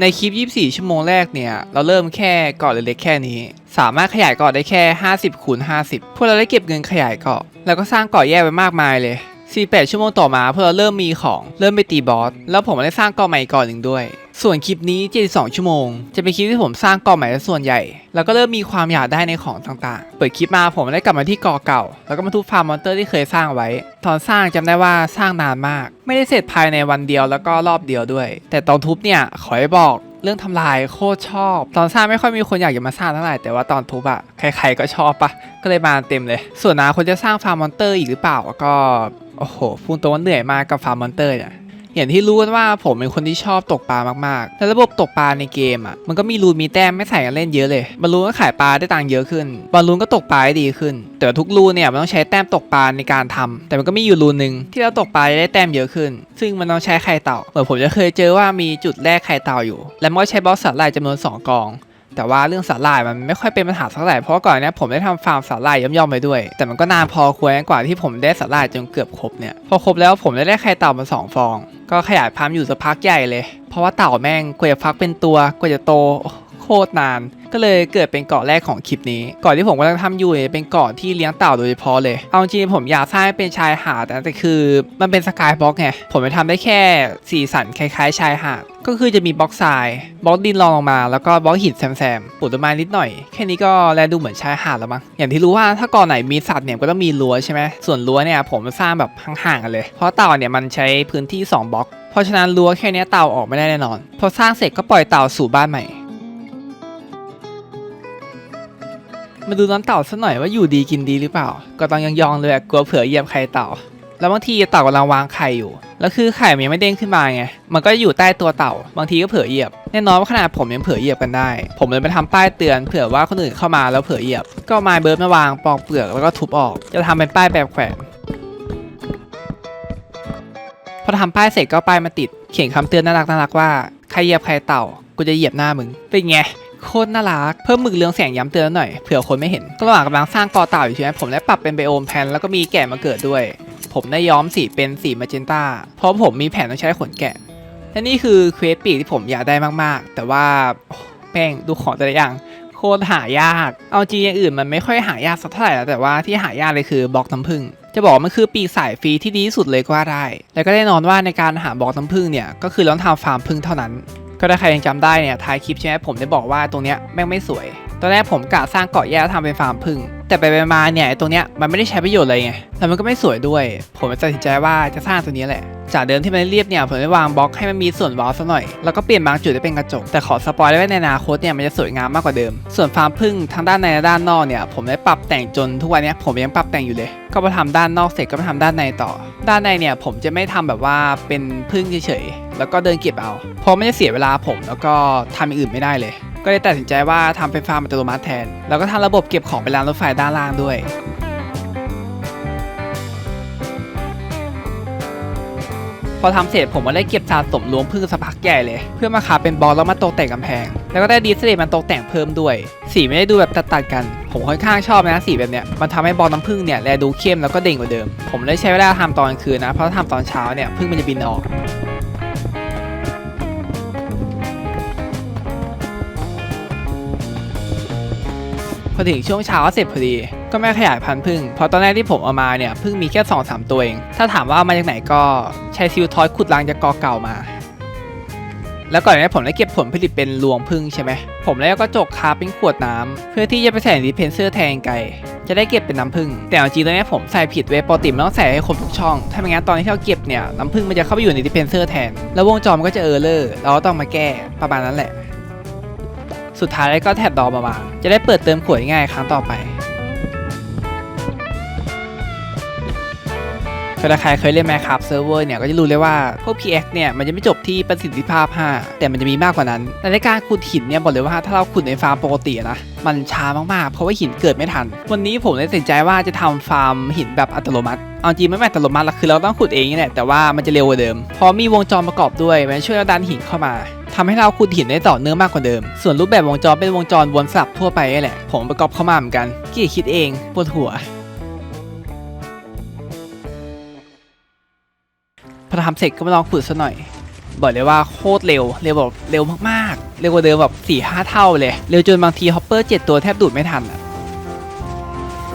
ในคลิป 24 ชั่วโมงแรกเนี่ย เราเริ่มแค่เกาะเล็กๆแค่นี้ สามารถขยายเกาะได้แค่ 50คูณ50 พวกเราได้เก็บเงินขยายเกาะ แล้วก็สร้างเกาะแยกไปมากมายเลย 48 ชั่วโมงต่อมาพวกเราเริ่มมีของ เริ่มไปตีบอส แล้วผมได้สร้างเกาะใหม่เกาะหนึ่งด้วย ส่วนคลิปนี้ 72 ชั่วโมง จะเป็นคลิปที่ผมสร้างกาะใหม่ส่วนใหญ่ แล้วก็เริ่มมีความอยากได้ในของต่างๆ เปิดคลิปมาผมได้กลับมาที่กาะเก่า แล้วก็มาทุบฟาร์มมอนเตอร์ที่เคยสร้างไว้ ตอนสร้างจำได้ว่าสร้างนานมาก ไม่ได้เสร็จภายในวันเดียวแล้วก็รอบเดียวด้วย แต่ตอนทุบเนี่ยขอให้บอกเรื่องทำลายโคตรชอบ ตอนสร้างไม่ค่อยมีคนอยากจะมาสร้างเท่าไหร่แต่ว่าตอนทุบอะใครๆก็ชอบปะก็เลยมาเต็มเลย ส่วนนาคนจะสร้างฟาร์มมอนเตอร์อีกหรือเปล่าก็โอ้โหพูดตรงว่าเหนื่อยมากกับฟาร์มมอนเตอร์เนี่ย อย่างที่รู้กันว่าผมเป็นคนที่ชอบตกปลามากๆแต่ระบบตกปลาในเกมอะ มันก็มีรูนมีแต้มไม่ใส่กันเล่นเยอะเลย บอลลูนก็ขายปลาได้ตังค์เยอะขึ้น บอลลูนก็ตกปลาได้ดีขึ้น แต่ทุกรูนเนี่ยมันต้องใช้แต้มตกปลาในการทำแต่มันก็มีอยู่รูนหนึ่งที่เราตกปลาได้แต้มเยอะขึ้น ซึ่งมันต้องใช้ไข่เต่า เหมือนผมจะเคยเจอว่ามีจุดแรกไข่เต่าอยู่ และมันก็ใช้บล็อกสัตว์ลายจำนวน 2 กอง แต่ว่าเรื่องสาหร่ายมันไม่ค่อยเป็นปัญหาเท่าไหร่เพราะก่อนเนี้ยผมได้ทำฟาร์มสาหร่ายย่อมๆไปด้วย แต่มันก็นานพอควรกว่าที่ผมได้สาหร่ายจนเกือบครบเนี่ยพอครบแล้วผมได้ได้ไข่เต่ามาสองฟอง ก็ขยายพามอยู่สักพักใหญ่เลย เพราะว่าเต่าแม่งกว่าจะฟักเป็นตัวกว่าจะโตโคตรนาน ก็เลยเกิดเป็นเกาะแรกของคลิปนี้เกาะที่ผมกำลังทำอยู่เนี่ยเป็นเกาะที่เลี้ยงเต่าโดยเฉพาะเลยเอาจริงๆผมอยากสร้างให้เป็นชายหาดแต่คือมันเป็นสกายบล็อกไงผมไปทำได้แค่สีสันคล้ายๆ ชายหาด ก็คือจะมีบล็อกทรายบล็อกดินรองลงมา แล้วก็บล็อกหินแซมๆปลูกต้นไม้นิดหน่อย แค่นี้ก็แลดูเหมือนชายหาดแล้วมั้งอย่างที่รู้ว่าถ้าเกาะไหนมีสัตว์เนี่ยก็ต้องมีรั้วใช่ไหมส่วนรั้วเนี่ยผมสร้างแบบห่างๆกันเลย เพราะเต่าเนี่ยมันใช้พื้นที่สองบล็อก เพราะฉะนั้นรั้วแค่นี้เต่าออกไม่ได้แน่นอน พอสร้างเสร็จก็ปล่อยเต่าสู่บ้านใหม่มาดูน้องเต่าสักหน่อยว่าอยู่ดีกินดีหรือเปล่า ก็ต้องยังยองๆเลยกลัวเผื่อเหยียบไข่เต่า แล้วบางทีเต่ากำลังวางไข่อยู่ แล้วคือไข่มันยังไม่เด้งขึ้นมาไง มันก็อยู่ใต้ตัวเต่า บางทีก็เผลอเหยียบ แน่นอนว่าขนาดผมยังเผลอเหยียบกันได้ ผมเลยไปทำป้ายเตือน เผื่อว่าคนอื่นเข้ามาแล้วเผลอเหยียบ ก็เอาไม้เบิร์ดมาวางปอกเปลือกแล้วก็ทุบออก จะทำเป็นป้ายแบบแขวน พอทำป้ายเสร็จก็ป้ายมาติด เขียนคำเตือนน่ารักน่ารักว่า ใครเหยียบใครเต่า กูจะเหยียบหน้ามึง เป็นไงโคตรน่ารัก เพิ่มหมึกเรืองแสงย้ำเตือนหน่อยเผื่อคนไม่เห็นระหว่างกำลังสร้างกอเต่าอยู่ใช่ไหมผมได้ปรับเป็นไบโอมแพนแล้วก็มีแกะมาเกิดด้วย ผมได้ย้อมสีเป็นสีมาเจนต้าเพราะผมมีแผนต้องใช้ขนแกะและนี่คือเควสปีกที่ผมอยากได้มากๆ แต่ว่าแป้งดูของแต่ละอย่างโคตรหายาก เอาจริงอย่างอื่นมันไม่ค่อยหายากสักเท่าไหร่แล้วแต่ว่าที่หายากเลยคือบล็อกน้ำผึ้งจะบอกมันคือปีกสายฟรีที่ดีที่สุดเลยก็ว่าได้ แล้วก็แน่นอนว่าในการหาบล็อกน้ำผึ้งเนี่ยก็คือต้องทำฟาร์มผึ้งเท่านั้น ก็ถ้าใครยังจำได้เนี่ยท้ายคลิปใช่ไหมผมได้บอกว่าตรงเนี้ยแม่งไม่สวย ตอนแรกผมกะสร้างเกาะแยกทำเป็นฟาร์มผึ้ง แต่ไปมาเนี่ยตรงเนี้ยมันไม่ได้ใช้ประโยชน์เลยไงแล้วมันก็ไม่สวยด้วย ผมตัดสินใจว่าจะสร้างตัวนี้แหละ จากเดิมที่มันเรียบเนี่ยผมได้วางบล็อกให้มันมีส่วนว้าสักหน่อย แล้วก็เปลี่ยนบางจุดให้เป็นกระจก แต่ขอสปอยไว้ในอนาคตเนี่ยมันจะสวยงามมากกว่าเดิม ส่วนฟาร์มผึ้งทั้งด้านในและด้านนอกเนี่ยผมได้ปรับแต่งจนทุกวันนี้ผมยังปรับแต่งอยู่เลย ก็มาทำด้านนอกเสร็จก็มาทำด้านในต่อ ด้านในเนี่ยผมจะไม่ทำแบบว่าเป็นผึ้งเฉยๆ แล้วก็เดินเก็บเอา เพราะไม่จะเสียเวลาผมแล้วก็ทำอย่างอื่นไม่ได้เลย ก็เลยตัดสินใจว่าทำเป็นฟาร์มอัตโนมัติแทน แล้วก็ทำระบบเก็บของไปรางรถไฟด้านล่างด้วยพอทำเสร็จผมก็ได้เก็บสะสมรวมพึ่งสักพักใหญ่เลย เพื่อมาขาเป็นบอลแล้วมาตกแต่งกำแพง แล้วก็ได้ดีสเลย์มันตกแต่งเพิ่มด้วย สีไม่ได้ดูแบบตัดๆกัน ผมค่อนข้างชอบนะสีแบบเนี้ยมันทำให้บอลน้ำผึ้งเนี่ยแลดูเข้มแล้วก็เด่งกว่าเดิม ผมได้ใช้เวลาทำตอนคืนนะ เพราะถ้าทำตอนเช้าเนี่ยผึ้งมันจะบินออก อถึงช่วงเช้าเสร็จพอดี ก็ไม่ขยายพันธุ์พึ่งเพราะตอนแรกที่ผมเอามาเนี่ยพึ่งมีแค่2อสตัวเอง ถ้าถามว่าเอามาจากไหนก็ใช้ซิลทอยขุดรังจากกอเก่ามา แล้วก่อนหน้านี้ผมได้เก็บผลผลิตเป็นรวงพึ่งใช่ไหมผมแล้วก็จกคาเป็นขวดน้ำเพื่อที่จะไปใส่ในดิเพนเซอร์แทนไก่จะได้เก็บเป็นน้ำผึ้งแต่จริงตอนนี้ผมใส่ผิดเวปกติมต้องใส่ให้ครบทุกช่อง ถ้าไม่งั้นตอนที่เราเก็บเนี่ยน้ำผึ้งมันจะเข้าไปอยู่ในดิเพนเซอร์แทน แล้ววงจรมันก็จะเออร์เลอร์ เราต้องมาแก้ประมาณนั้นแหละ สุดท้ายก็แถบดอมาวาง จะได้เปิดเติมขวดง่ายครั้งต่อไป ถ้าใครเคยเล่น Minecraft Server เนี่ยก็จะรู้เลยว่าพวก PX เนี่ยมันจะไม่จบที่ประสิทธิภาพ 5 แต่มันจะมีมากกว่านั้นและในการขุดหินเนี่ยบอกเลยว่าถ้าเราขุดในฟาร์มปกตินะมันช้ามากๆ เพราะว่าหินเกิดไม่ทัน วันนี้ผมเลยตัดสินใจว่าจะทำฟาร์มหินแบบอัตโนมัติเอาจริงไม่แม่อัตโนมัติหรอกคือเราต้องขุดเองนี่แหละแต่ว่ามันจะเร็วกว่าเดิมเพราะมีวงจรประกอบด้วยมันช่วยเราดันหินเข้ามาทำให้เราขุดหินได้ต่อเนื่องมากกว่าเดิม ส่วนรูปแบบวงจรเป็นวงจรวนสลับทั่วไปนี่แหละ ผมประกอบเข้ามาเหมือนกันกี่คิดเองปวดหัว พอทำเสร็จก็มาลองขุดซะหน่อย บอกเลยว่าโคตรเร็ว เร็วแบบเร็วมากๆ เร็วกว่าเดิมแบบ4ี่ห้าเท่าเลย เร็วจนบางทีฮอปเปอร์เจ็ดตัวแทบดูดไม่ทันอะ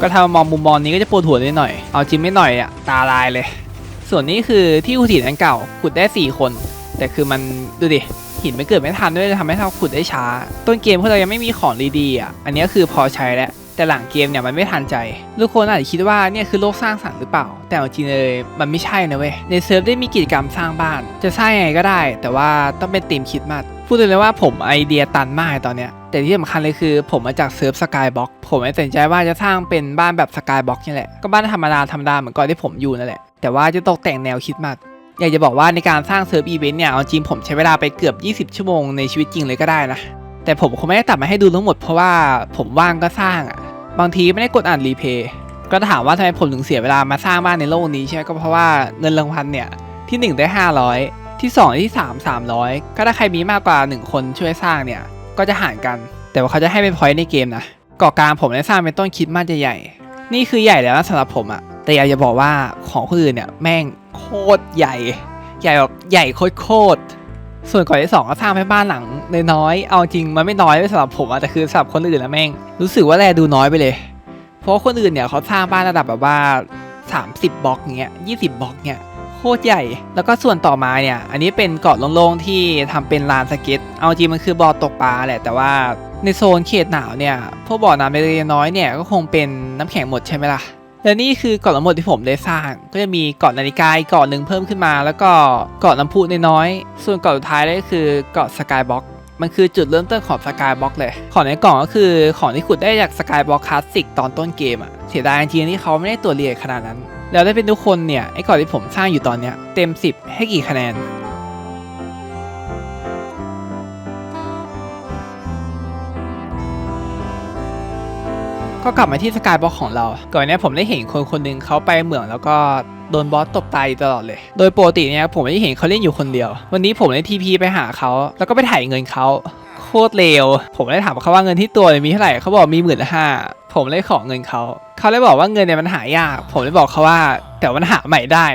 ก็ถ้ามองมุมมองนี้ก็จะปวดหัวนิดหน่อย เอาจริงไม่หน่อยอะตาลายเลย ส่วนนี้คือที่ขุดหินอันเก่าขุดได้ 4 คน แต่คือมันดูดิหินไม่เกิดไม่ทันด้วยจะทำให้เราขุดได้ช้า ต้นเกมพวกเรายังไม่มีของดีๆอะอันนี้คือพอใช้แล้ว แต่หลังเกมเนี่ยมันไม่ทันใจ ทุกคนอาจจะคิดว่าเนี่ยคือโลกสร้างสรรค์หรือเปล่า แต่เอาจริงเลยมันไม่ใช่นะเว้ย ในเซิร์ฟได้มีกิจกรรมสร้างบ้าน จะสร้างยังไงก็ได้ แต่ว่าต้องเป็นทีมคิดมัดพูดเลยว่าผมไอเดียตันมากตอนเนี้ยแต่ที่สำคัญเลยคือผมมาจากเซิร์ฟสกายบ็อกผมไม่ตัดสินใจว่าจะสร้างเป็นบ้านแบบสกายบ็อกนี่แหละ ก็บ้านธรรมดาธรรมดาเหมือนก่อนที่ผมอยู่นั่นแหละ แต่ว่าจะตกแต่งแนวคิดมัดอยากจะบอกว่าในการสร้างเซิร์ฟอีเวนต์เนี่ยเอาจริงผมใช้เวลาไปเกือบ 20 ชั่วโมงในชีวิตจริงเลยก็ได้นะแต่ผมคงไม่ได้ตัดมาให้ดูทั้งหมดเพราะว่าผมว่างก็สร้างอะ บางทีไม่ได้กดอ่านรีเพย์ก็ถามว่าทำไมผมถึงเสียเวลามาสร้างบ้านในโลกนี้ใช่ไหมก็เพราะว่าเงินรางวัลเนี่ยที่ 1 ได้ 500 ที่ 2 ที่ 3 300 ก็ถ้าใครมีมากกว่า 1 คนช่วยสร้างเนี่ยก็จะหารกัน แต่ว่าเขาจะให้เป็นพอยต์ในเกมนะกาะกลางผมได้สร้างเป็นต้นคิดมากใหญ่ๆนี่คือใหญ่แล้วสำหรับผมอะแต่อยากจะบอกว่าของคนอื่นเนี่ยแม่งโคตรใหญ่ ใหญ่แบบใหญ่โคตร ส่วนก่อนที่สองก็สร้างให้บ้านหลังน้อยๆเอาจริงมันไม่น้อยสำหรับผมอะแต่คือสำหรับคนอื่นแล้วแม่ง รู้สึกว่าแลดูน้อยไปเลย เพราะคนอื่นเนี่ยเขาสร้างบ้านระดับแบบว่า 30 บล็อกเงี้ย20บบล็อกเนี่ยโคตรใหญ่ แล้วก็ส่วนต่อมาเนี่ย อันนี้เป็นเกาะโล่งๆที่ทำเป็นลานสเก็ต เอาจริงมันคือบ่อตกปลาแหละ แต่ว่าในโซนเขตหนาวเนี่ย พวกบ่อน้ำเล็กๆน้อยเนี่ยก็คงเป็นน้ำแข็งหมดใช่ไหมล่ะ และนี่คือเกาะทั้งหมดที่ผมได้สร้าง ก็จะมีเกาะนาฬิกาอีกเกาะหนึ่งเพิ่มขึ้นมา แล้วก็เกาะน้ำพุน้อยๆส่วนเกาะสุดท้ายเลยก็คือเกาะสกายบ็อกมันคือจุดเริ่มต้นของสกายบ็อกเลย ของในกล่องก็คือของที่ขุดได้จากสกายบ็อกคลาสสิกตอนต้นเกมอะเสียดายจริงที่เขาไม่ได้ตัวเรียขนาดนั้น แล้วได้เป็นทุกคนเนี่ยไอ้ก่อนที่ผมสร้างอยู่ตอนเนี้ยเต็ม 10 ให้กี่คะแนน ก็กลับมาที่สกายบ็อกของเรา ก่อนนี้ผมได้เห็นคนคนหนึ่งเขาไปเหมืองแล้วก็โดนบอสตบตายตลอดเลย โดยปกติเนี่ยผมไม่ได้เห็นเขาเล่นอยู่คนเดียว วันนี้ผมได้ทีพีไปหาเขาแล้วก็ไปถ่ายเงินเขาโคตรเลว ผมได้ถามเขาว่าเงินที่ตัวมีเท่าไหร่เขาบอกมีหมื่นห้าผมเลยขอเงินเขา เขาเลยบอกว่าเงินเนี่ยมันหายาก ผมเลยบอกเขาว่า แต่มันหาใหม่ได้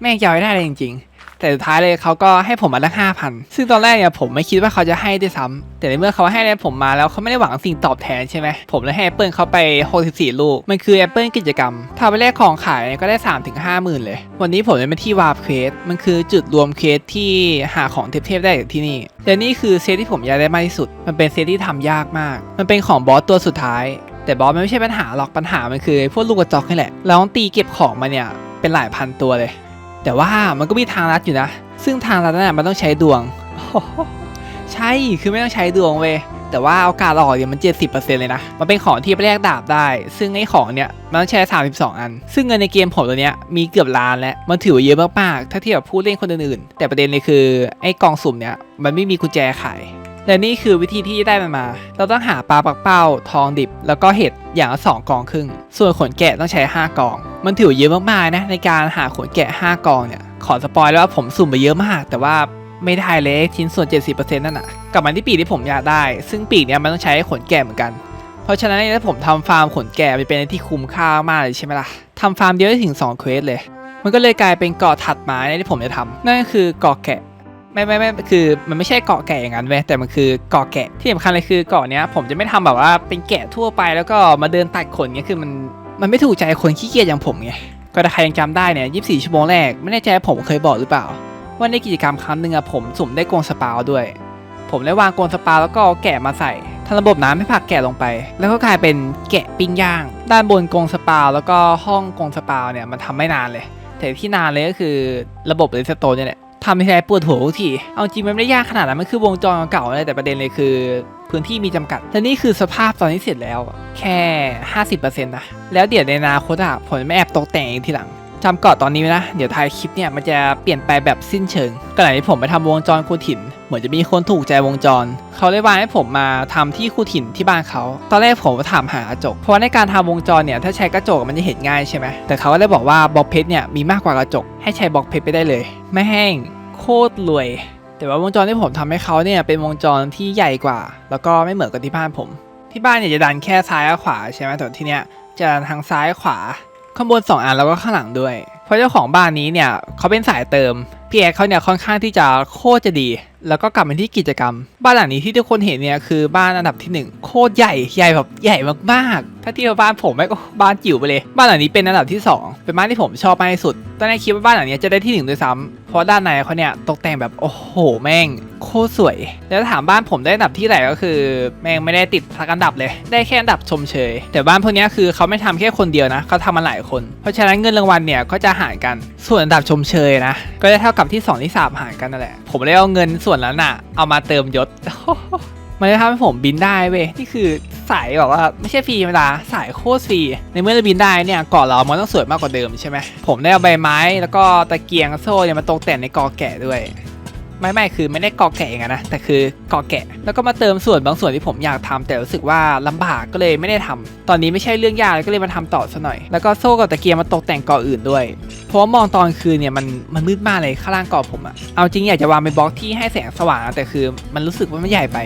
แม่งจะเอาไม่ได้เลยจริงๆ แต่สุดท้ายเลยเขาก็ให้ผมมาตั้งห้าพันซึ่งตอนแรกเนี่ยผมไม่คิดว่าเขาจะให้ด้วยซ้ำแต่ในเมื่อเขาให้เนี่ยผมมาแล้วเขาไม่ได้หวังสิ่งตอบแทนใช่ไหมผมเลยให้แอปเปิลเขาไป 64 ลูก มันคือแอปเปิลกิจกรรม ถ้าไปแลกของขายก็ได้3-5ถึงห้าหมื่นเลย วันนี้ผมเลยมาที่วาร์ปเควสมันคือจุดรวมเควสที่หาของเทพๆได้จากที่นี่และนี่คือเซตที่ผมอยากได้มากที่สุด มันเป็นเซตที่ทำยากมาก มันเป็นของบอสตัวสุดท้าย แต่บอสมันไม่ใช่ปัญหาหรอกปัญหามันคือพวกลูกกระจอกนี่แหละเราต้องตีเก็บของมาเนี่ยเป็นหลายพันตัวเลย แต่ว่ามันก็มีทางลัดอยู่นะ ซึ่งทางลัดนั้นมันต้องใช้ดวง ใช่คือไม่ต้องใช้ดวงเว้ยแต่ว่าโอกาสออกเนี่ยมัน 70%เลยนะ มันเป็นของที่ไปแลกดาบได้ ซึ่งไอ้ของเนี่ยมันต้องใช้ 32 อัน ซึ่งเงินในเกมผมตัวเนี้ยมีเกือบล้านแล้ว มันถือว่าเยอะมากๆ ถ้าเทียบกับผู้เล่นคนอื่นๆ แต่ประเด็นเลยคือไอ้กองสุ่มเนี่ยมันไม่มีกุญแจขาย และนี่คือวิธีที่ได้มันมา เราต้องหาปลาปักเป้า ทองดิบ แล้วก็เห็ดอย่างละสองกองครึ่ง ส่วนขนแกะต้องใช้ 5 กอง มันถือเยอะมากๆนะในการหาขนแกะ 5 กองเนี่ย ขอสปอยแล้วว่าผมสุ่มไปเยอะมาก แต่ว่าไม่ได้เลยชิ้นส่วน 70%นั่นน่ะกลับมาที่ปีกที่ผมอยากได้ ซึ่งปีกเนี่ยมันต้องใช้ขนแกะเหมือนกัน เพราะฉะนั้นถ้าผมทำฟาร์มขนแกะมันเป็นที่คุ้มค่ามากเลยใช่ไหมล่ะทำฟาร์มเดียวได้ถึง2เควสเลย มันก็เลยกลายเป็นเกาะถัดมาเนี่ยที่ผมจะทำนั่นก็คือเกาะแกะไม่ไม่ไม่คือมันไม่ใช่เกาะแกะอย่างนั้นเว้ยแต่มันคือเกาะแกะที่สำคัญเลยคือเกาะเนี้ยผมจะไม่ทำแบบว่าเป็นแกะทั่วไปแล้วก็มาเดินตัดขนเงี้ยคือมัน มันไม่ถูกใจคนขี้เกียจอย่างผมไง ก็ถ้าใครยังจำได้เนี่ย 24 ชั่วโมงแรก ไม่แน่ใจผมเคยบอกหรือเปล่า ว่าในกิจกรรมครั้งหนึ่งอะผมสุ่มได้กรงสปาวด้วย ผมได้วางกรงสปาวแล้วก็เอาแกะมาใส่ทำระบบน้ำให้ผักแกะลงไป แล้วก็กลายเป็นแกะปิ้งย่าง ด้านบนกรงสปาวแล้วก็ห้องกรงสปาวเนี่ยมันทำไม่นานเลย แต่ที่นานเลยก็คือระบบเรสโตนเนี่ยแหละทำให้ใช้ปวดหัวทุกที เอาจริงมันไม่ได้ยากขนาดนั้น มันคือวงจรเก่าเลยแต่ประเด็นเลยคือ พื้นที่มีจำกัด และนี่คือสภาพตอนนี้เสร็จแล้ว แค่ 50%นะ แล้วเดี๋ยวในอนาคตอะผมจะไม่แอบตกแต่งเองทีหลังจำเกาะตอนนี้ไว้นะ เดี๋ยวท้ายคลิปเนี่ยมันจะเปลี่ยนไปแบบสิ้นเชิงขณะที่ผมไปทำวงจรคูถิ่น เหมือนจะมีคนถูกใจวงจร เขาเลยวางให้ผมมาทำที่คูถิ่นที่บ้านเขา ตอนแรกผมก็ถามหากระจก เพราะในการทำวงจรเนี่ยถ้าใช้กระจกมันจะเห็นง่ายใช่ไหม แต่เขาก็เลยบอกว่าบล็อกเพชรเนี่ยมีมากกว่ากระจก ให้ใช้บล็อกเพชรไปได้เลย ไม่แห้ง โคตรรวย แต่ว่าวงจรที่ผมทำให้เขาเนี่ยเป็นวงจรที่ใหญ่กว่า แล้วก็ไม่เหมือนกับที่บ้านผม ที่บ้านเนี่ยจะดันแค่ซ้ายกับขวาใช่ไหมแต่ที่เนี้ยจะดันทางซ้ายขวาข้างบน 2 อันแล้วก็ข้างหลังด้วย เพราะเจ้าของบ้านนี้เนี่ยเขาเป็นสายเติม พี่แอดเขาเนี่ยค่อนข้างที่จะโคตรจะดี แล้วก็กลับมาที่กิจกรรม บ้านหลังนี้ที่ทุกคนเห็นเนี่ยคือบ้านอันดับที่หนึ่งโคตรใหญ่ใหญ่แบบใหญ่มากๆ ถ้าเทียบกับบ้านผมแม่ก็บ้านจิ๋วไปเลย บ้านหลังนี้เป็นอันดับที่สองเป็นบ้านที่ผมชอบมากที่สุดตอนแรกคิดว่าบ้านหลังนี้จะได้ที่หนึ่งด้วยซ้ำเพราะด้านในเขาเนี่ยตกแต่งแบบโอ้โหแม่ง โคตรสวย แล้วถามบ้านผมได้อันดับที่ไหนก็คือ แม่งไม่ได้ติดทักอันดับเลย ได้แค่อันดับชมเชย แต่บ้านพวกนี้คือเขาไม่ทำแค่คนเดียวนะเขาทำมาหลายคน เพราะฉะนั้นเงินรางวัลเนี่ยก็จะหารกันส่วนอันดับชมเชยนะก็จะเท่ากับที่ 2 ที่3หารกันนั่นแหละ ผมเลยเอาเงินส่วนนั้นน่ะเอามาเติมยศ มันจะทำให้ผมบินได้เว้ย นี่คือสายแบบว่าไม่ใช่ฟรีธรรมดาสายโคตรฟรีในเมื่อเราบินได้เนี่ยเกาะเรามันต้องสวยมากกว่าเดิมใช่ไหมผมได้เอาใบไม้แล้วก็ตะเกียงโซ่เนี่ยมาตกแต่งในกอแกะด้วย ไม่ไม่คือไม่ได้กอแกะอย่างนั้นนะแต่คือกอแกะ แล้วก็มาเติมส่วนบางส่วนที่ผมอยากทำแต่รู้สึกว่าลำบากก็เลยไม่ได้ทำตอนนี้ไม่ใช่เรื่องยากก็เลยมาทำต่อซะหน่อย แล้วก็โซ่กับตะเกียงมาตกแต่งกออื่นด้วย เพราะมองตอนคืนเนี่ยมันมันมืดมากเลยข้างล่างกอผมอะเอาจริงอยากจะวางเป็นบล็อกที่ให้แสงสว่างแต่คือมันรู้สึกว่ามันใหญ่ไป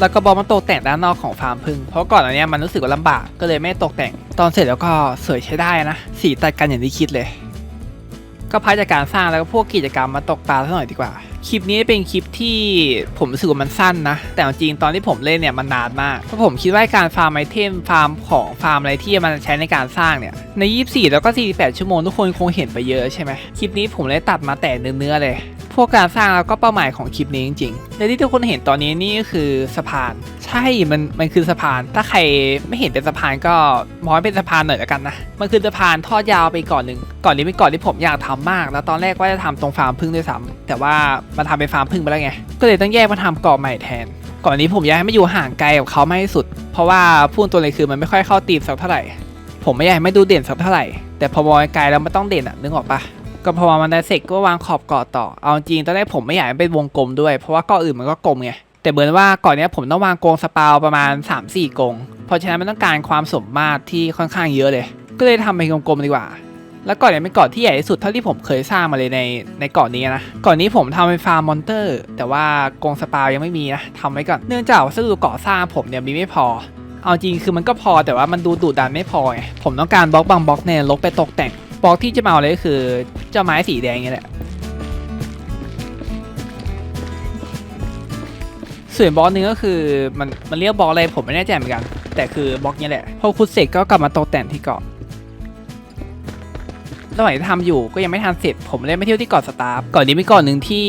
แล้วก็บอกมาตกแต่งด้านนอกของฟาร์มพึ่งเพราะก่อนอันนี้มันรู้สึกว่าลำบากก็เลยไม่ตกแต่ง ตอนเสร็จแล้วก็สวยใช้ได้นะ สีตัดกันอย่างที่คิดเลย ก็พักจากการสร้างแล้วก็พวกกิจกรรมมาตกปลาสักหน่อยดีกว่า คลิปนี้เป็นคลิปที่ผมรู้สึกว่ามันสั้นนะ แต่จริงตอนที่ผมเล่นเนี่ยมันนานมาก เพราะผมคิดว่าการฟาร์มไอเทมฟาร์มของฟาร์มอะไรที่มันใช้ในการสร้างเนี่ย ใน 24 แล้วก็ 48 ชั่วโมงทุกคนคงเห็นไปเยอะใช่ไหมคลิปนี้ผมเลยตัดมาแต่เนื้อๆเลย พวกการสร้างแล้วก็เป้าหมายของคลิปนี้จริงๆและที่ทุกคนเห็นตอนนี้นี่ก็คือสะพาน ใช่มันมันคือสะพาน ถ้าใครไม่เห็นเป็นสะพานก็มองให้เป็นสะพานหน่อยแล้วกันนะมันคือสะพานทอดยาวไปก่อนหนึ่งก่อนนี้เป็นก่อนที่ผมอยากทำมาก แล้วตอนแรกว่าจะทำตรงฟาร์มพึ่งด้วยซ้ำแต่ว่ามาทำเป็นฟาร์มพึ่งไปแล้วไงก็เลยต้องแยกมาทำเกาะใหม่แทน ก่อนนี้ผมอยากให้ไม่อยู่ห่างไกลกับเขามากที่สุด เพราะว่าพูดตัวเลยคือมันไม่ค่อยเข้าตีมสักเท่าไหร่ ผมไม่อยากให้ไม่ดูเด่นสักเท่าไหร่แต่พอมองไกลแล้วมันต้องเด่นอะนึกออกปะ ก็พอมันได้เสร็จก็วางขอบเกาะต่อ เอาจริงตอนแรกผมไม่อยากให้เป็นวงกลมด้วย เพราะว่าเกาะอื่นมันก็กลมไง แต่เหมือนว่าเกาะเนี้ผมต้องวางกรงสปาวประมาณ 3-4กรง เพราะฉะนั้นมันต้องการความสมมาตรที่ค่อนข้างเยอะเลย ก็เลยทำเป็นกลมๆดีกว่า แล้วเกาะเนี้ยเป็นเกาะที่ใหญ่ที่สุดเท่าที่ผมเคยสร้างมาเลยในในเกาะนี้นะเกาะนี้ผมทำเป็นฟาร์มมอนเตอร์ แต่ว่ากรงสปาวยังไม่มีนะทำไว้ก่อน เนื่องจากวัสดุก่อสร้างผมเนี่ยมีไม่พอเอาจริงคือมันก็พอแต่ว่ามันดูดุดันไม่พอไงผมต้องการบล็อกบางบล็อกเนี่ยลกไปตกแต่ง บล็อกที่จะมาเอาเลยก็คือเจ้าไม้สีแดงนี่แหละส่วนบล็อกหนึงก็คือมันมันเรียกบล็อกอะไรผมไม่แน่ใจเหมือนกัน แต่คือบล็อกนี้แหละพอคุดเสร็จก็กลับมาตกแต่งที่เกาะระหว่างที่ทำอยู่ก็ยังไม่ทันเสร็จ ผมเลยมาเที่ยวที่เกาะสตาร์เกาะนี้เป็นเกาะหนึ่งที่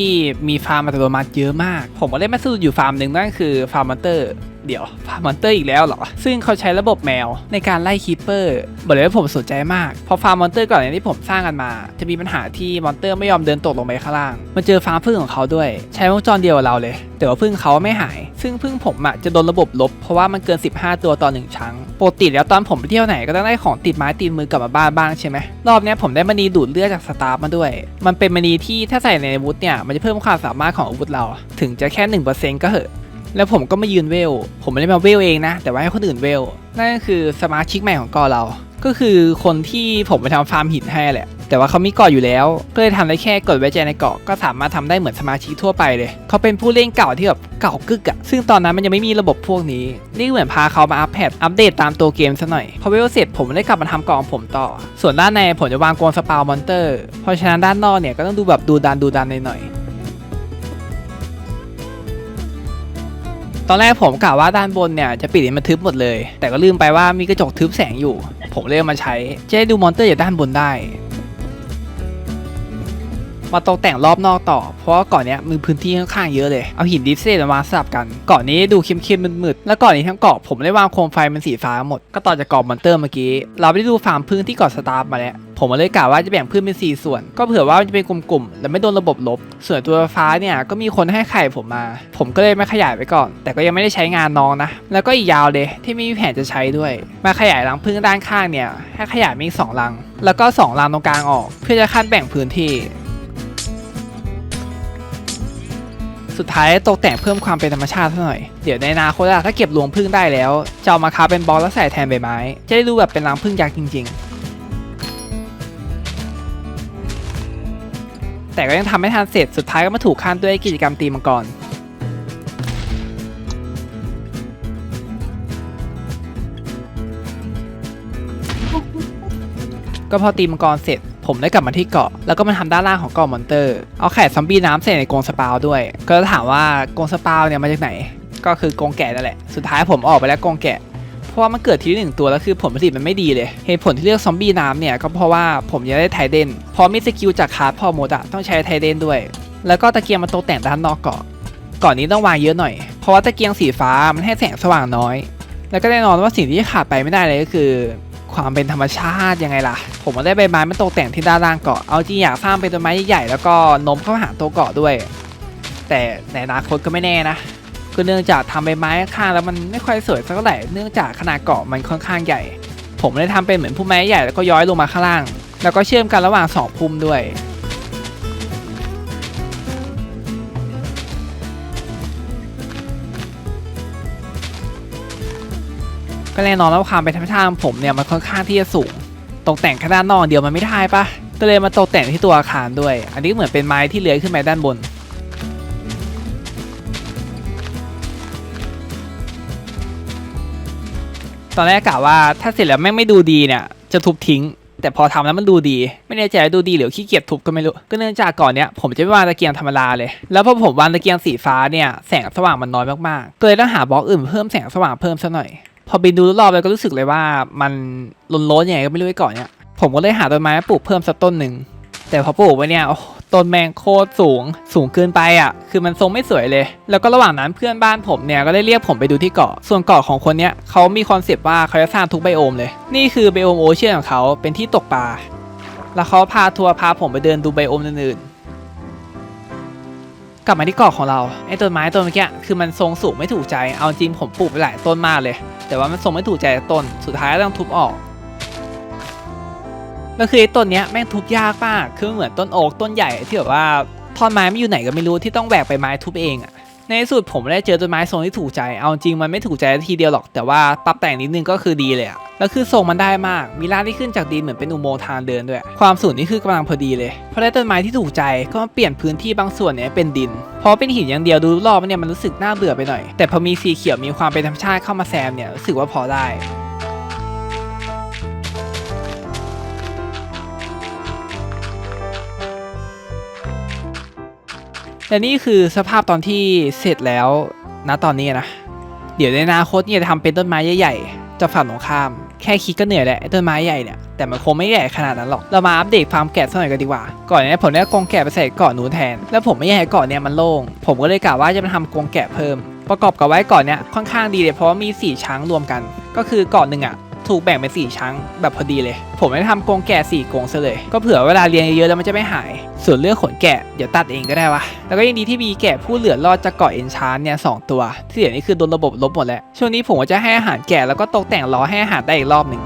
มีฟาร์มอัตโนมัติเยอะมาก ผมก็เล่นมาสู้อยู่ฟาร์มหนึ่งนั่นคือฟาร์มมอนเตอร์ เดี๋ยวฟาร์มมอนเตอร์อีกแล้วเหรอ ซึ่งเขาใช้ระบบแมวในการไล่คีปเปอร์บอกเลยว่าผมสนใจมาก เพราะฟาร์มมอนเตอร์ก่อนหน้าที่ผมสร้างกันมา จะมีปัญหาที่มอนเตอร์ไม่ยอมเดินตกลงไปข้างล่าง มันเจอฟาร์มพึ่งของเขาด้วย ใช้วงจรเดียวกับเราเลย แต่ว่าพึ่งเขาไม่หาย ซึ่งพึ่งผมอะจะโดนระบบลบ เพราะว่ามันเกิน 15 ตัวต่อหนึ่งครั้งปกติแล้วตอนผมไปเที่ยวไหนก็ต้องได้ของติดไม้ติดมือกลับมาบ้านบ้างใช่ไหมรอบนี้ผมได้มณีดูดเลือดจากสตาร์มาด้วย มันเป็นมณีที่ถ้าใส่ในอาวุธเนี่ยมันจะเพิ่มความสามารถของอาวุธเรา ถึงจะแค่1%ก็เหอะ แล้วผมก็มายืนเวล ผมไม่ได้มาเวลเองนะ แต่ว่าให้คนอื่นเวล นั่นก็คือสมาชิกใหม่ของกอเรา ก็คือคนที่ผมไปทำฟาร์มหินให้แหละ แต่ว่าเขามีเกาะอยู่แล้ว ก็เลยทำได้แค่กดไว้ใจในเกาะ ก็สามารถทำได้เหมือนสมาชิกทั่วไปเลย เขาเป็นผู้เล่นเก่าที่แบบเก่ากึกอะซึ่งตอนนั้นมันยังไม่มีระบบพวกนี้ นี่เหมือนพาเขามาอัปเดตอัปเดตตามตัวเกมซะหน่อย พอเวลเสร็จผมได้กลับมาทำเกาะของผมต่อ ส่วนด้านในผมจะวางกรงสปาวมอนเตอร์ เพราะฉะนั้นด้านนอกเนี่ยก็ต้องดูแบบดูดันดูดันหน่อย ตอนแรกผมกะว่าด้านบนเนี่ยจะปิดให้มันทึบหมดเลย แต่ก็ลืมไปว่ามีกระจกทึบแสงอยู่ ผมเลยเอามาใช้จะได้ดูมอนเตอร์จากด้านบนได้ มาตกแต่งรอบนอกต่อ เพราะว่าเก่อนเนี้ยมีพื้นที่ค่อนข้างเยอะเลย เอาหินดิสเซตมาสลับกัน เกาะนี้ดูเข้มๆมืดๆ แล้วเกาะนี้ทั้งเกาะผมได้วางโคมไฟเป็นสีฟ้าหมด ก็ต่อจากเกาะมอนเตอร์เมื่อกี้ เราไปดูฟาร์มพึ่งที่เกาะสตาร์มาแล้วผมเลยกะว่าจะแบ่งพืชเป็น 4 ส่วน ก็เผื่อว่ามันจะเป็นกลุ่มๆ และไม่โดนระบบลบ ส่วนตัวฟ้าเนี่ยก็มีคนให้ไข่ผมมา ผมก็เลยไม่ขยายไปก่อน แต่ก็ยังไม่ได้ใช้งานน้องนะ แล้วก็อีกยาวเลยที่ไม่มีแผนจะใช้ด้วย มาขยายรังพึ่งด้านข้างเนี่ยให้ขยายมีสองรัง แล้วก็สองรังตรงกลางออก เพื่อจะขั้นแบ่งพื้นที่ สุดท้ายตกแต่งเพิ่มความเป็นธรรมชาติซะหน่อย เดี๋ยวในอนาคตถ้าเก็บรวงพึ่งได้แล้วจะเอามาค้าเป็นบอกแล้วใส่แทนใบไม้ จะได้ดูแบบเป็นรังพึ่งยักษ์จริง ๆแต่ก็ยังทำไม่ทันเสร็จ สุดท้ายก็มาถูกขั้นด้วยกิจกรรมตีมังกร ก็พอตีมังกรเสร็จ ผมได้กลับมาที่เกาะ แล้วก็มาทำด้านล่างของเกาะมอนเตอร์ เอาแขกซอมบี้น้ำใส่ในกรงสปาวด้วย ก็ถามว่ากรงสปาวเนี่ยมาจากไหน ก็คือกรงแกะนั่นแหละ สุดท้ายผมออกไปแล้วกรงแกะ เพราะว่ามันเกิดทีหนึ่งตัวแล้วคือผลผลิตมันไม่ดีเลย เหตุผลที่เลือกซอมบี้น้ำเนี่ยก็เพราะว่าผมยากได้ไทเดนพราะมีสกิลจากคาร์ดพอโมดอะต้องใช้ไทเดนด้วย แล้วก็ตะเกียงมาตกแต่งด้านนอกเกาะเก่อนนี้ต้องวางเยอะหน่อย เพราะว่าตะเกียงสีฟ้ามันให้แสงสว่างน้อย แล้วก็แน่นอนว่าสิ่งที่ขาดไปไม่ได้เลยก็คือ ความเป็นธรรมชาติยังไงล่ะ ผมมาได้ใบไม้มาตกแต่งที่ด้านล่างเกาะเอาจริงอยากสร้างเป็นต้นไม้ใหญ่ๆแล้วก็น้มเข้าหาตัวเกาะด้วย แต่ในอนาคตก็ไม่แน่นะคือเนื่องจากทำใบไม้ข้างแล้วมันไม่ค่อยสวยสักเท่าไหร่เนื่องจากขนาดเกาะมันค่อนข้างใหญ่ ผมเลยทำเป็นเหมือนพุ่มไม้ใหญ่แล้วก็ย้อยลงมาข้างล่าง แล้วก็เชื่อมกันระหว่างสองพุ่มด้วย ก็แน่นอนแล้วความเป็นธรรมชาติของผมเนี่ยมันค่อนข้างที่จะสูง ตกแต่งแค่ด้านนอกเดียวมันไม่ได้ปะก็เลยมาตกแต่งที่ตัวอาคารด้วย อันนี้เหมือนเป็นไม้ที่เลื้อยขึ้นไปด้านบนตอนแรกกะว่าถ้าเสร็จแล้วแม่งไม่ดูดีเนี่ยจะทุบทิ้ง แต่พอทำแล้วมันดูดี ไม่แน่ใจว่าดูดีหรือขี้เกียจทุบก็ไม่รู้ก็เนื่องจากก่อนเนี้ยผมจะไม่วางตะเกียงธรรมดาเลย แล้วพอผมวางตะเกียงสีฟ้าเนี่ยแสงสว่างมันน้อยมากๆก็เลยต้องหาบล็อกอื่นเพิ่มแสงสว่างเพิ่มซะหน่อย พอบินดูรอบๆไปก็รู้สึกเลยว่ามันล้นๆยังไงก็ไม่รู้ไอ้ก่อนเนี่ยผมก็เลยหาต้นไม้มาปลูกเพิ่มสักต้นหนึ่งแต่พอปลูกไว้เนี่ยโอ้ต้นแมงโคตรสูงสูงเกินไปอะ คือมันทรงไม่สวยเลย แล้วก็ระหว่างนั้นเพื่อนบ้านผมเนี่ยก็ได้เรียกผมไปดูที่เกาะ ส่วนเกาะของคนเนี้ยเขามีคอนเซปต์ว่าเขาจะสร้างทุกไบโอมเลย นี่คือไบโอมโอเชียนของเขาเป็นที่ตกปลาแล้วเขาพาทัวร์พาผมไปเดินดูไบโอมอื่นๆ กลับมาที่เกาะของเราไอ้ต้นไม้ต้นเมื่อกี้คือมันทรงสูงไม่ถูกใจเอาจริงผมปลูกไปหลายต้นมากเลย แต่ว่ามันทรงไม่ถูกใจต้นสุดท้ายก็ต้องทุบออกแล้วคือไอ้ต้นเนี้ยแม่งทุบยากมากคือเหมือนต้นโอ๊กต้นใหญ่ที่แบบว่าท่อนไม้ไม่อยู่ไหนก็ไม่รู้ที่ต้องแบกไปไม้ทุบเองอะ ในที่สุดผมได้เจอต้นไม้ทรงที่ถูกใจ เอาจริงมันไม่ถูกใจทีเดียวหรอก แต่ว่าปรับแต่งนิดนึงก็คือดีเลยอะแล้วคือทรงมันได้มาก มีรากที่ขึ้นจากดินเหมือนเป็นอุโมงค์ทางเดินด้วย ความสูงนี่คือกำลังพอดีเลย พอได้ต้นไม้ที่ถูกใจก็มาเปลี่ยนพื้นที่บางส่วนเนี่ยเป็นดิน พอเป็นหินอย่างเดียวดูรอบเนี่ยมันรู้สึกน่าเบื่อไปหน่อย แต่พอมีสีเขียวมีความเป็นธรรมชาติเข้ามาแซมเนี่ยรู้สึกว่าพอได้ และนี่คือสภาพตอนที่เสร็จแล้วนะตอนนี้นะ เดี๋ยวในอนาคตเนี่ยจะทำเป็นต้นไม้ใหญ่ๆจะฝั่งตรงข้าม แค่คิดก็เหนื่อยแหละต้นไม้ใหญ่เนี่ย แต่มันคงไม่ใหญ่ขนาดนั้นหรอก เรามาอัปเดตฟาร์มแกะสักหน่อยกันดีกว่า ก่อนเนี้ผมได้กรงแกะไปใส่เกาะหนูแทน แล้วผมไม่อยากให้เกาะเนี่ยมันโล่ง ผมก็เลยกะว่าจะมาทำกรงแกะเพิ่ม ประกอบกับไว้เกาะเนี่ยค่อนข้างดีเลยเพราะว่ามีสี่ช้างรวมกัน ก็คือเกาะหนึ่งอะ ถูกแบ่งเป็นสี่ชั้งแบบพอดีเลย ผมได้ทำกรงแกะสี่กรงซะเลย ก็เผื่อเวลาเรียนเยอะๆแล้วมันจะไม่หาย ส่วนเรื่องขนแกะเดี๋ยวตัดเองก็ได้วะ แล้วก็ยังดีที่มีแกะผู้เหลือรอดจากเกาะเอนชานเนี่ยสองตัว ที่เหลือนี่คือโดนระบบลบหมดแล้ว ช่วงนี้ผมก็จะให้อาหารแกะแล้วก็ตกแต่งล้อให้อาหารได้อีกรอบหนึ่ง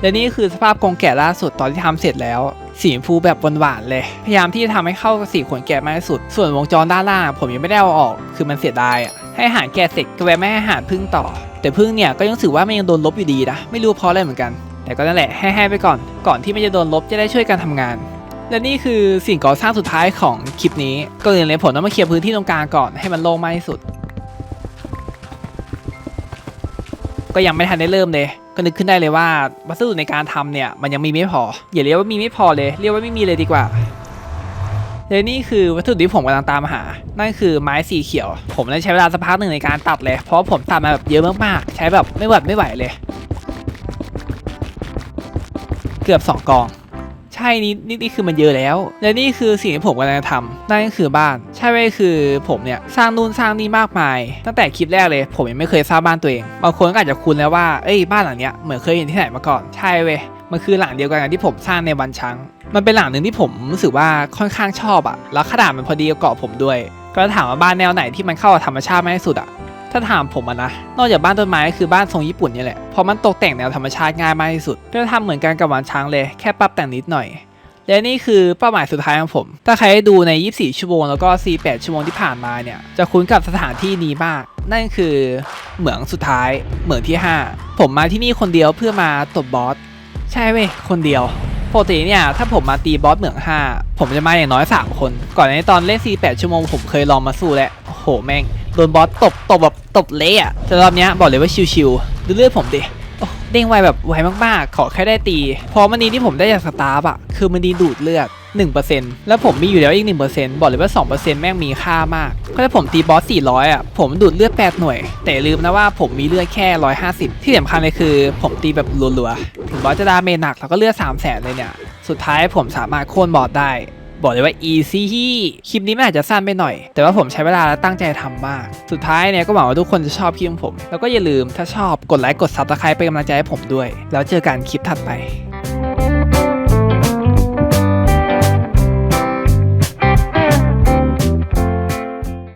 และนี่คือสภาพกรงแกะล่าสุดตอนที่ทำเสร็จแล้ว สีชมพูแบบหวานๆเลย พยายามที่จะทำให้เข้ากับสีขนแกะมากที่สุด ส่วนวงจรด้านล่างผมยังไม่ได้เอาออก คือมันเสียดายอะ ให้อาหารแกเสร็จก็แวะไม่ให้อาหารพึ่งต่อ แต่พึ่งเนี่ยก็ยังรู้สึกว่ามันยังโดนลบอยู่ดีนะไม่รู้เพราะอะไรเหมือนกัน แต่ก็นั่นแหละให้ให้ไปก่อน ก่อนที่มันจะโดนลบจะได้ช่วยกันทำงาน และนี่คือสิ่งก่อสร้างสุดท้ายของคลิปนี้ก็เลยเลยผมต้องมาเคลียร์พื้นที่ตรงกลางก่อนให้มันโล่งมากที่สุด ก็ยังไม่ทันได้เริ่มเลยก็นึกขึ้นได้เลยว่าวัสดุในการทำเนี่ยมันยังมีไม่พออย่าเรียกว่ามีไม่พอเลย เรียกว่าไม่มีเลยดีกว่า และนี่คือวัสดุที่ผมกำลังตามหา นั่นคือไม้สีเขียว ผมได้ใช้เวลาสักพักหนึ่งในการตัดเลย เพราะผมตัดมาแบบเยอะมากๆ ใช้แบบไม่หวัดไม่ไหวเลย เกือบ 2กองใช่นี่นี่นี่คือมันเยอะแล้ว และนี่คือสิ่งที่ผมกำลังจะทำนั่นก็คือบ้าน ใช่ไหมคือผมเนี่ยสร้างนู่นสร้างนี่มากมาย ตั้งแต่คลิปแรกเลย ผมยังไม่เคยสร้างบ้านตัวเองบางคนก็อาจจะคุ้นแล้วว่าเอ้ยบ้านหลังเนี้ยเหมือนเคยเห็นที่ไหนมาก่อน ใช่เว้ย มันคือหลังเดียวกันกับที่ผมสร้างในวันช้าง มันเป็นหลังหนึ่งที่ผมรู้สึกว่าค่อนข้างชอบอะแล้วขนาดมันพอดีกับเกาะผมด้วย ก็ถามว่าบ้านแนวไหนที่มันเข้ากับธรรมชาติมากที่สุดอะถ้าถามผมอะนะ นอกจากบ้านต้นไม้ก็คือบ้านทรงญี่ปุ่นนี่แหละ เพราะมันตกแต่งแนวธรรมชาติง่ายมากที่สุดก็ทำเหมือนกันกับวันช้างเลย แค่ปรับแต่งนิดหน่อยและนี่คือเป้าหมายสุดท้ายของผม ถ้าใครได้ดูใน 24 ชั่วโมงแล้วก็ 48 ชั่วโมงที่ผ่านมาเนี่ย จะคุ้นกับสถานที่นี้มาก นั่นคือเหมืองสุดท้าย เหมืองที่ 5 ผมมาที่นี่คนเดียวเพื่อมาตบบอส ใช่เว้ยคนเดียวปกติเนี่ยถ้าผมมาตีบอสเหมือง5ผมจะมาอย่างน้อย 3 คน ก่อนในตอนเล่น48ชั่วโมงผมเคยลองมาสู้แล้วโอ้โหแม่งโดนบอสตบตบแบบตบเละอะแต่รอบเนี้ยบอกเลยว่าชิวๆดูเลือดผมดิโอ้เด้งไวแบบไวมากๆ ขอแค่ได้ตี พอมันดีที่ผมได้จากสตาร์บอะคือมันดีดูดเลือด 1%แล้วผมมีอยู่แล้วอีก 1%บอกเลยว่า 2%แม่งมีค่ามากก็ถ้าผมตีบอส 400 อะ ผมดูดเลือด 8 หน่วย แต่ลืมนะว่าผมมีเลือดแค่ 150 ที่สำคัญเลยคือ ผมตีแบบรัวๆ ถึงบอสจะดาเมจหนักแล้วก็เลือด 3 0 0แสนเลยเนี่ย สุดท้ายผมสามารถโค่นบอสได้บอกเลยว่า easy คลิปนี้มันอาจจะสั้นไปหน่อย แต่ว่าผมใช้เวลาและตั้งใจทำมาก สุดท้ายเนี่ยก็หวังว่าทุกคนจะชอบคลิปของผม แล้วก็อย่าลืมถ้าชอบกดไลค์กด subscribe เป็นกำลังใจให้ผมด้วย แล้วเจอกันคลิปถัดไป